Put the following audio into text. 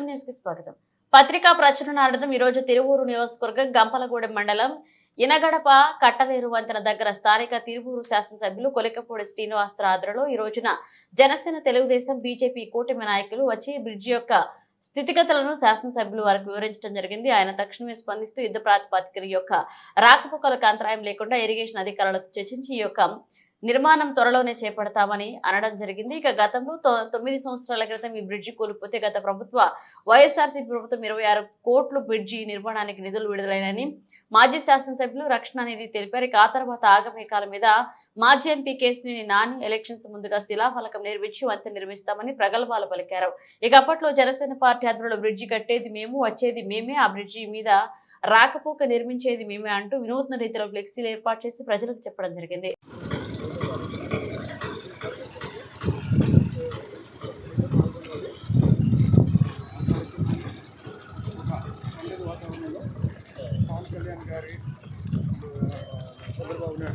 న్యూస్కి స్వాగతం. పత్రికా ప్రచురణార్థం ఈ రోజు తిరువూరు నియోజకవర్గం గంపలగూడెం మండలం ఇనగడప కట్టలేరు వంతెన దగ్గర స్థానిక తిరువూరు శాసనసభ్యులు కొలికపూడి శ్రీనివాసరావు ఆధ్వర్యంలో ఈ రోజున జనసేన తెలుగుదేశం బీజేపీ కూటమి నాయకులు వచ్చి బ్రిడ్జి యొక్క స్థితిగతులను శాసనసభ్యులు వారికి వివరించడం జరిగింది. ఆయన తక్షణమే స్పందిస్తూ యుద్ధ ప్రాతిపదికన యొక్క రాకపోకలకు అంతరాయం లేకుండా ఇరిగేషన్ అధికారులతో చర్చించి ఈ యొక్క నిర్మాణం త్వరలోనే చేపడతామని అనడం జరిగింది. ఇక గతంలో తొమ్మిది సంవత్సరాల క్రితం ఈ బ్రిడ్జి కూలిపోతే గత ప్రభుత్వ వైఎస్ఆర్సీపీ ప్రభుత్వం ఇరవై ఆరు కోట్లు బ్రిడ్జి నిర్మాణానికి నిధులు విడుదలైనని మాజీ శాసనసభ్యులు రక్షణానిధి తెలిపారు. ఇక ఆ తర్వాత ఆగమేకాల మీద మాజీ ఎంపీ కేసినేని నాని ఎలక్షన్స్ ముందుగా శిలాఫలకం నిర్మించి వంతెన నిర్మిస్తామని ప్రగల్భాలు పలికారు. ఇక అప్పట్లో జనసేన పార్టీ ఆధ్వర్యంలో బ్రిడ్జి కట్టేది మేము వచ్చేది మేమే ఆ బ్రిడ్జి మీద రాకపోక నిర్మించేది మేమే అంటూ వినూత్న రీతిలో ఫ్లెక్సీలు ఏర్పాటు చేసి ప్రజలకు చెప్పడం జరిగింది. వాతావరణంలో పవన్ కళ్యాణ్ గారి చంద్రబాబు నాయుడు